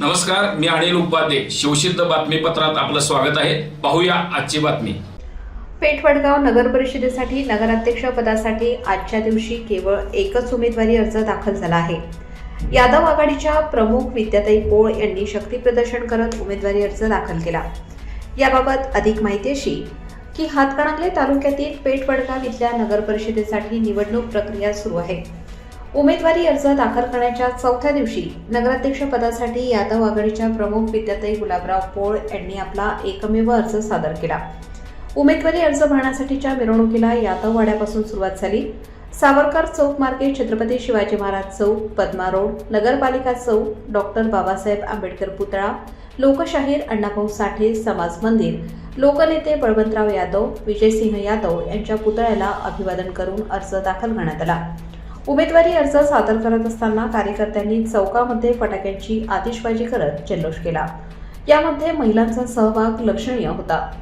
नमस्कार मी अनिल उपाध्ये. शिवसिद्ध बातमीपत्रात आपलं स्वागत आहे. पाहूया आजची बातमी. पेठवडगाव नगर परिषदेसाठी नगराध्यक्ष पदासाठी आजच्या दिवशी केवळ एकच उमेदवारी अर्ज दाखल झाला आहे. यादव आघाडीच्या प्रमुख विद्याताई पोळ यांनी शक्ती प्रदर्शन करत उमेदवारी अर्ज दाखल केला. याबाबत अधिक माहिती अशी की हातकणंगले तालुक्यातील पेठवडगाव इथल्या नगर परिषदेसाठी निवडणूक प्रक्रिया सुरू आहे. उमेदवारी अर्ज दाखल करण्याच्या चौथ्या दिवशी नगराध्यक्ष पदासाठी यादव आघाडीच्या प्रमुख विद्याताई गुलाबराव पोळ यांनी आपला एकमेव अर्ज सादर केला. उमेदवारी अर्ज भरण्यासाठीच्या मिरवणुकीला यादव वाड्यापासून सुरुवात झाली. सावरकर चौक मार्गे छत्रपती शिवाजी महाराज चौक पद्मा रोड नगरपालिका चौक डॉक्टर बाबासाहेब आंबेडकर पुतळा लोकशाहीर अण्णाभाऊ साठे समाज मंदिर लोकनेते बळवंतराव यादव विजयसिंह यादव यांच्या पुतळ्याला अभिवादन करून अर्ज दाखल करण्यात आला. उमेदवारी अर्ज सादर करत असताना कार्यकर्त्यांनी चौकामध्ये फटाक्यांची आतिषबाजी करत जल्लोष केला. यामध्ये महिलांचा सहभाग लक्षणीय होता.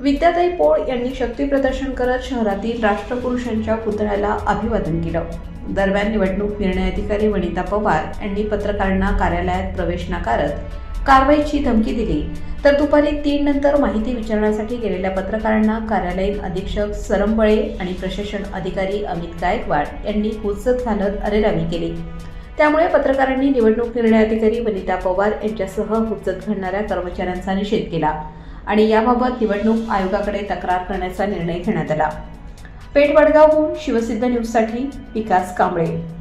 विद्याताई पोळ यांनी शक्ती प्रदर्शन करत शहरातील राष्ट्रपुरुषांच्या पुतळ्याला अभिवादन केलं. दरम्यान निवडणूक निर्णय अधिकारी वनिता पवार यांनी पत्रकारांना कार्यालयात प्रवेश नाकारत कारवाईची धमकी दिली. तर दुपारी तीन नंतर माहिती विचारण्यासाठी गेलेल्या पत्रकारांना कार्यालयीन अधीक्षक सरंबळे आणि प्रशासन अधिकारी अमित गायकवाड यांनी हुज्जत घालत अरेरावी केली. त्यामुळे पत्रकारांनी निवडणूक निर्णय अधिकारी वनिता पवार यांच्यासह हुज्जत घडणाऱ्या कर्मचाऱ्यांचा निषेध केला आणि याबाबत निवडणूक आयोगाकडे तक्रार करण्याचा निर्णय घेण्यात आला. पेठ वडगावहून शिवसिद्ध न्यूजसाठी विकास कांबळे.